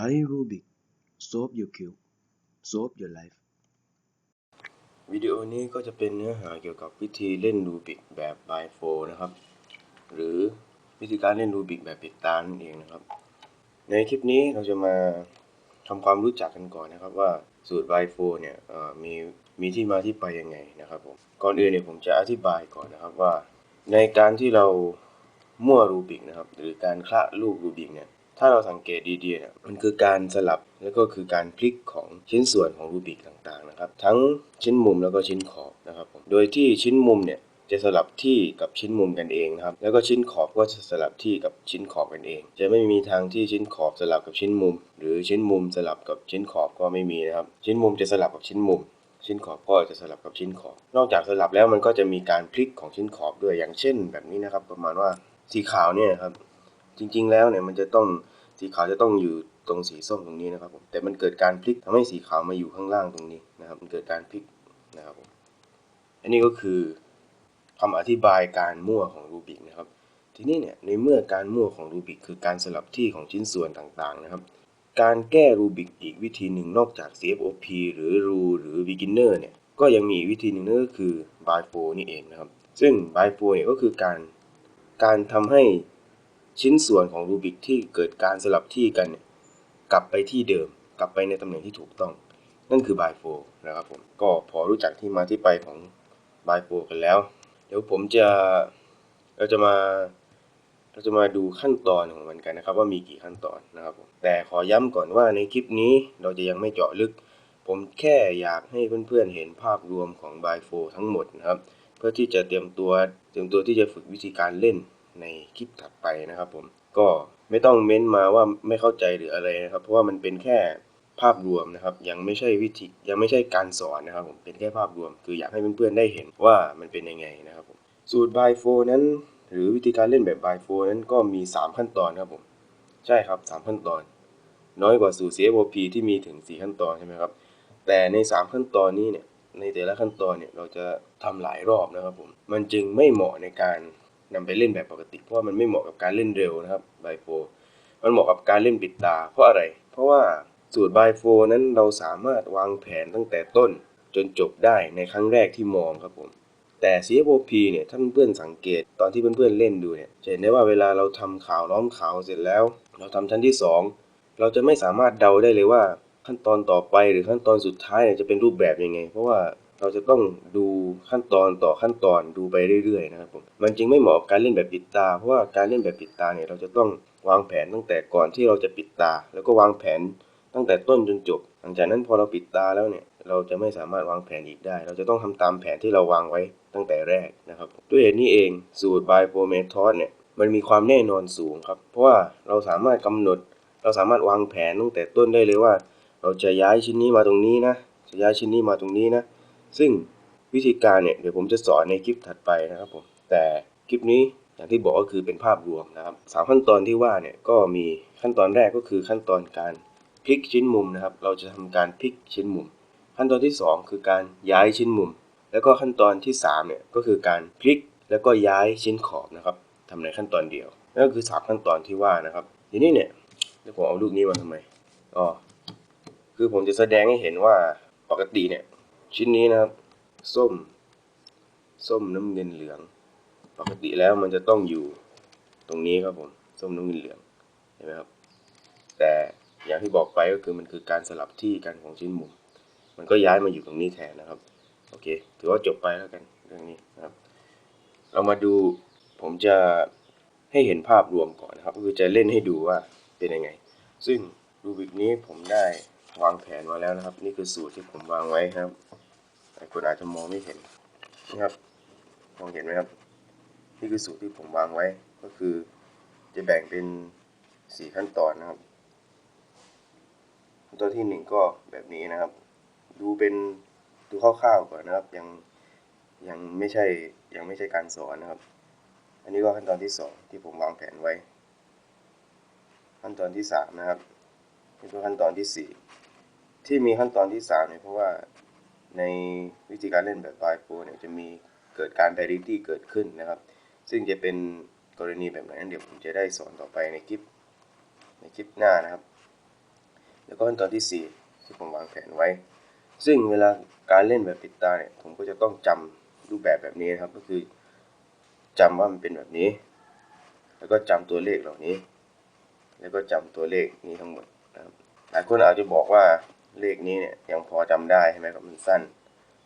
Thai Rubik Solve your cube Solve your life วิดีโอนี้ก็จะเป็นเนื้อหาเกี่ยวกับวิธีเล่นรูบิกแบบ by f o นะครับ หรือวิธีการเล่นรูบิกแบบปิดตานั่นเองนะครับ ในคลิปนี้เราจะมาทำความรู้จักกันก่อนนะครับว่าสูตร by f o เนี่ยมีมีที่มาที่ไปยังไงนะครับผมก่อนอื่นเนี่ยผมจะอธิบายก่อนนะครับว่า ในการที่เรามั่วรูบิกนะครับ หรือการคละลูกรูบิกเนี่ย ถ้าเราสังเกตดีๆเนี่ยมันคือการสลับแล้วก็คือการพลิกของชิ้นส่วนของรูบิกต่างๆนะครับ ทั้งชิ้นมุมแล้วก็ชิ้นขอบนะครับผมโดยที่ชิ้นมุมเนี่ยจะสลับที่กับชิ้นมุมกันเองนะครับ แล้วก็ชิ้นขอบก็จะสลับที่กับชิ้นขอบกันเอง จะไม่มีทางที่ชิ้นขอบสลับกับชิ้นมุม หรือชิ้นมุมสลับกับชิ้นขอบก็ไม่มีนะครับ ชิ้นมุมจะสลับกับชิ้นมุม ชิ้นขอบก็จะสลับกับชิ้นขอบ นอกจากสลับแล้วมันก็จะมีการพลิกของชิ้นขอบด้วยอย่างเช่น แบบนี้นะครับ ประมาณว่าสีขาวเนี่ยครับ จริง ๆ แล้วเนี่ยมันจะต้องสีขาวจะต้องอยู่ตรงสีส้มตรงนี้นะครับผมแต่มันเกิดการพลิกทำให้สีขาวมาอยู่ข้างล่างตรงนี้นะครับ มันเกิดการพลิกนะครับผมอันนี้ก็คือคำอธิบายการมั่วของรูบิกนะครับ ทีนี้เนี่ยในเมื่อการมั่วของรูบิกคือการสลับที่ของชิ้นส่วนต่างๆนะครับ การแก้รูบิกอีกวิธีหนึ่งนอกจาก CFOP หรือรูหรือ beginner เนี่ยก็ยังมีวิธีหนึ่งนั่นก็คือ by 4นี่เองนะครับ ซึ่ง by 4เนี่ยก็คือการการทำให้ ชิ้นส่วนของรูบิกที่เกิดการสลับที่กันเนี่ยกลับไปที่เดิม กลับไปในตำแหน่งที่ถูกต้อง นั่นคือ by 4นะครับผมก็พอรู้จักที่มาที่ไปของ by 4กันแล้ว เดี๋ยวผมจะเราจะมาเราจะมาดูขั้นตอนของมันกันนะครับ ว่ามีกี่ขั้นตอนนะครับผมแต่ขอย้ำก่อนว่าในคลิปนี้เราจะยังไม่เจาะลึก ผมแค่อยากให้เพื่อนๆเห็นภาพรวมของ by 4ทั้งหมดนะครับ เพื่อที่จะเตรียมตัวเตรียมตัวที่จะฝึกวิธีการเล่น ในคลิปถัดไปนะครับผมก็ไม่ต้องเม้นมาว่าไม่เข้าใจหรืออะไรนะครับ เพราะว่ามันเป็นแค่ภาพรวมนะครับ ยังไม่ใช่วิธียังไม่ใช่การสอนนะครับ ผมเป็นแค่ภาพรวม คืออยากให้เพื่อนๆได้เห็นว่ามันเป็นยังไงนะครับผมสูตร by 4นั้น หรือวิธีการเล่นแบบ by 4นั้นก็มี 3 ขั้นตอนครับผมใช่ครับ 3 ขั้นตอน น้อยกว่าสูตร CFOP ที่มีถึง 4 ขั้นตอนใช่ไหมครับแต่ใน 3 ขั้นตอนนี้เนี่ยในแต่ละขั้นตอนเนี่ยเราจะทำหลายรอบนะครับผมมันจึงไม่เหมาะในการ นำไปเล่นแบบปกติ เพราะว่ามันไม่เหมาะกับการเล่นเร็วนะครับไบโฟมันเหมาะกับการเล่นปิดตา เพราะอะไร เพราะว่าสูตรไบโฟนั้นเราสามารถวางแผนตั้งแต่ต้นจนจบได้ในครั้งแรกที่มองครับผมแต่ CFOP เนี่ยถ้าเพื่อนสังเกตตอนที่เพื่อนๆเล่นดูเนี่ยจะเห็นได้ว่าเวลาเราทำข่าวล้อมข่าวเสร็จแล้ว เราทำชั้นที่ 2 เราจะไม่สามารถเดาได้เลยว่าขั้นตอนต่อไปหรือขั้นตอนสุดท้ายจะเป็นรูปแบบยังไง เพราะว่า เราจะต้องดูขั้นตอนต่อขั้นตอนดูไปเรื่อยๆนะครับผมมันจึงไม่เหมาะกับการเล่นแบบปิดตา เพราะว่าการเล่นแบบปิดตาเนี่ยเราจะต้องวางแผนตั้งแต่ก่อนที่เราจะปิดตา แล้วก็วางแผนตั้งแต่ต้นจนจบ หลังจากนั้นพอเราปิดตาแล้วเนี่ยเราจะไม่สามารถวางแผนอีกได้ เราจะต้องทำตามแผนที่เราวางไว้ตั้งแต่แรกนะครับด้วยเหตุนี้เองสูตร by four method เนี่ยมันมีความแน่นอนสูงครับเพราะว่าเราสามารถกำหนด เราสามารถวางแผนตั้งแต่ต้นได้เลยว่า เราจะย้ายชิ้นนี้มาตรงนี้นะจะย้ายชิ้นนี้มาตรงนี้นะ ซึ่งวิธีการเนี่ยเดี๋ยวผมจะสอนในคลิปถัดไปนะครับผมแต่คลิปนี้อย่างที่บอกก็คือเป็นภาพรวมนะครับสามขั้นตอนที่ว่าเนี่ยก็มีขั้นตอนแรกก็คือขั้นตอนการพลิกชิ้นมุมนะครับ เราจะทำการพลิกชิ้นมุม ขั้นตอนที่ 2 คือการย้ายชิ้นมุม แล้วก็ขั้นตอนที่3เนี่ยก็คือการพลิกแล้วก็ย้ายชิ้นขอบนะครับทำในขั้นตอนเดียวนั่นก็คือ 3 ขั้นตอนที่ว่านะครับ ทีนี้เนี่ยเดี๋ยวผมเอาลูกนี้มาทำไมอ๋อคือผมจะแสดงให้เห็นว่าปกติเนี่ย ชิ้นนี้นะครับ ส้ม ส้มน้ำเงินเหลือง ปกติแล้วมันจะต้องอยู่ตรงนี้ครับผม ส้มน้ำเงินเหลือง เห็นไหมครับ แต่อย่างที่บอกไปก็คือมันคือการสลับที่กันของชิ้นมุม มันก็ย้ายมาอยู่ตรงนี้แทนนะครับ โอเค ถือว่าจบไปแล้วกันเรื่องนี้นะครับ เรามาดูผมจะให้เห็นภาพรวมก่อนนะครับ ก็คือจะเล่นให้ดูว่าเป็นยังไง ซึ่งรูบิกนี้ผมได้ วางแผนมาแล้วนะครับ นี่คือสูตรที่ผมวางไว้ครับหลายคนอาจจะมองไม่เห็นนะครับมองเห็นไหมครับนี่คือสูตรที่ผมวางไว้ก็คือ จะแบ่งเป็นสี่ขั้นตอนนะครับขั้นตอนที่หนึ่งก็แบบนี้นะครับ ดูเป็นดูคร่าวๆก่อนนะครับ ยังยังไม่ใช่ยังไม่ใช่การสอนนะครับ อันนี้ก็ขั้นตอนที่สองที่ผมวางแผนไว้ ขั้นตอนที่สามนะครับ นี่ก็ขั้นตอนที่สี่ที่มีขั้นตอนที่สามเนี่ยเพราะว่าในวิธีการเล่นแบบบายโฟเนี่ยจะมีเกิดการไดริตี้เกิดขึ้นนะครับ ซึ่งจะเป็นกรณีแบบไหนนั้นเดี๋ยวผมจะได้สอนต่อไปในคลิปในคลิปหน้านะครับ แล้วก็ขั้นตอนที่ 4 ที่ผมวางแผนไว้ ซึ่งเวลาการเล่นแบบปิดตาเนี่ยผมก็จะต้องจำรูปแบบแบบนี้นะครับ ก็คือจำว่ามันเป็นแบบนี้ แล้วก็จำตัวเลขเหล่านี้ แล้วก็จำตัวเลขนี้ทั้งหมด หลายคนอาจจะบอกว่าเลขนี้เนี่ยยังพอจำได้ใช่ไหมครับมันสั้น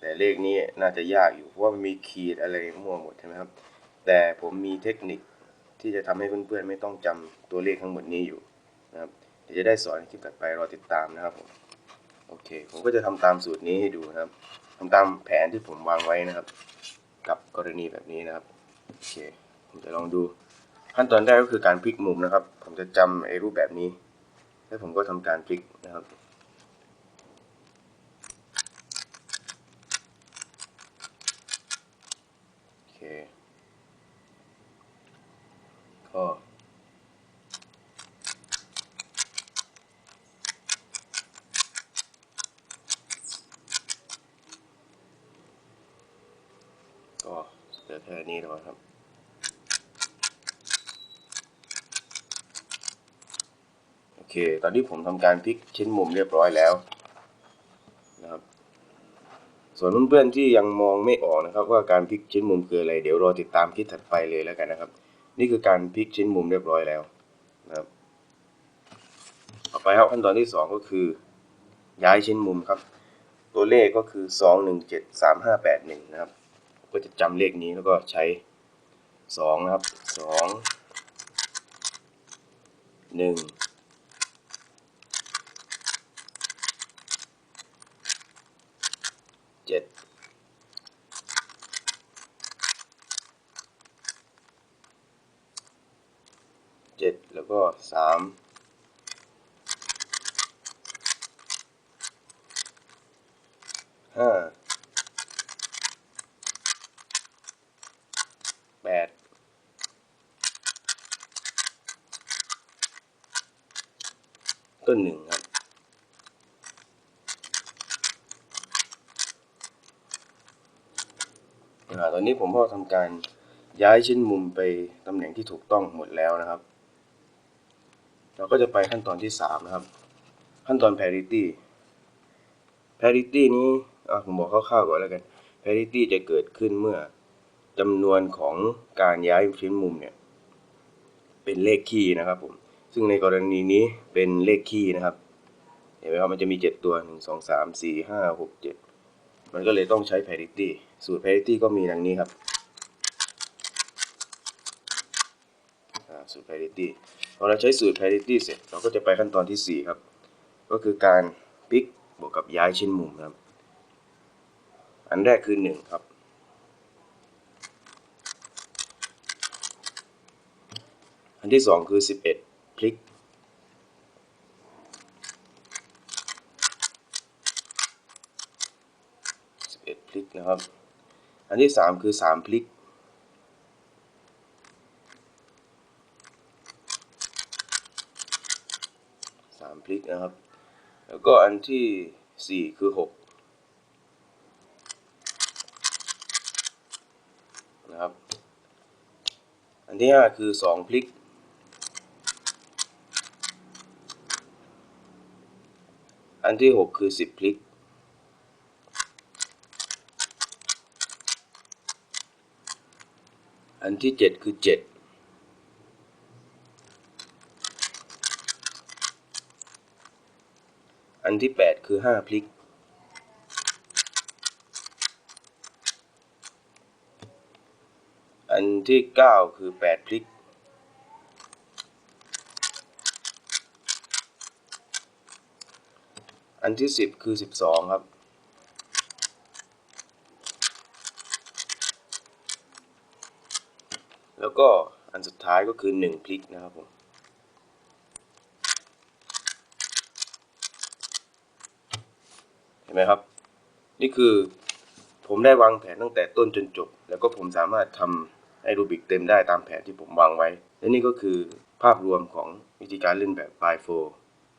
แต่เลขนี้น่าจะยากอยู่เพราะว่ามันมีขีดอะไรมั่วหมดใช่ไหมครับ แต่ผมมีเทคนิคที่จะทำให้เพื่อนๆไม่ต้องจำตัวเลขทั้งหมดนี้อยู่นะครับเดี๋ยวจะได้สอนในคลิปถัดไปรอติดตามนะครับผมโอเคผมก็จะทำตามสูตรนี้ให้ดูนะครับทำตามแผนที่ผมวางไว้นะครับ กับกรณีแบบนี้นะครับโอเคผมจะลองดูขั้นตอนแรกก็คือการพลิกมุมนะครับ ผมจะจำไอ้รูปแบบนี้ แล้วผมก็ทำการพลิกนะครับโอเคก็ก็เหลือแค่นี้แล้วครับ ค ตอนนี้ผมทำการพลิกชิ้นมุมเรียบร้อยแล้วนะครับ ส่วนเพื่อนๆที่ยังมองไม่ออกนะครับ ว่าการพลิกชิ้นมุมคืออะไร เดี๋ยวรอติดตามคลิปถัดไปเลยแล้วกันนะครับ นี่คือการพลิกชิ้นมุมเรียบร้อยแล้วนะครับต่อไปครับขั้นตอนที่ 2 ก็คือ ย้ายชิ้นมุมครับ ตัวเลขก็คือ 2173581 นะครับก็จะจำเลขนี้แล้วก็ใช้ 2 นะครับ 2 1 เจ็ดเจ็ดแล้วก็สามห้าแปดต้นหนึ่งครับ อ่า ตอนนี้ผมก็ทำการย้ายชิ้นมุมไปตำแหน่งที่ถูกต้องหมดแล้วนะครับ เราก็จะไปขั้นตอนที่สามนะครับ ขั้นตอน parity parity นี้ผมบอกคร่าวๆก่อนแล้วกัน parity จะเกิดขึ้นเมื่อจำนวนของการย้ายชิ้นมุมเนี่ยเป็นเลขคี่นะครับผม ซึ่งในกรณีนี้เป็นเลขคี่นะครับ เห็นไหมครับ มันจะมี 7 ตัว 1 2 3 4 5 6 7 มันก็เลยต้องใช้ parity สูตร parity ก็มีดังนี้ครับสูตร parity พอเราใช้สูตร parity เสร็จเราก็จะไปขั้นตอนที่ 4 ครับ ก็คือการพลิกบวกกับย้ายชิ้นมุมครับ อันแรกคือ 1 ครับ อันที่ 2 คือ 11 พลิก 11 พลิก นะครับ อันที่3คือ3พลิก3พลิกนะครับ แล้วก็อันที่4คือ6นะครับ อันที่5คือ2พลิกอันที่ 6 คือ 10 พลิก อันที่เจ็ดคือเจ็ดอันที่แปดคือห้าพลิก อันที่เก้าคือแปดพลิก อันที่สิบคือสิบสองครับ แล้วก็อันสุดท้ายก็คือ 1 พลิกนะครับผมเห็นไหมครับ นี่คือผมได้วางแผนตั้งแต่ต้นจนจบ แล้วก็ผมสามารถทำไอรูบิกเต็มได้ตามแผนที่ผมวางไว้ และนี่ก็คือภาพรวมของวิธีการเล่นแบบ by f o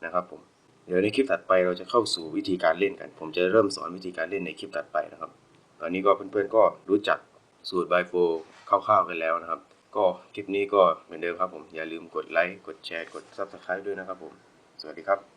นะครับผมเดี๋ยวในคลิปถัดไปเราจะเข้าสู่วิธีการเล่นกัน ผมจะเริ่มสอนวิธีการเล่นในคลิปถัดไปนะครับ ตอนนี้ก็เพื่อนๆก็รู้จักสูตร by f o คร่าวๆกันแล้วนะครับ ก็คลิปนี้ก็เหมือนเดิมครับผม อย่าลืมกดไลค์ กดแชร์ กด Subscribe ด้วยนะครับผม สวัสดีครับ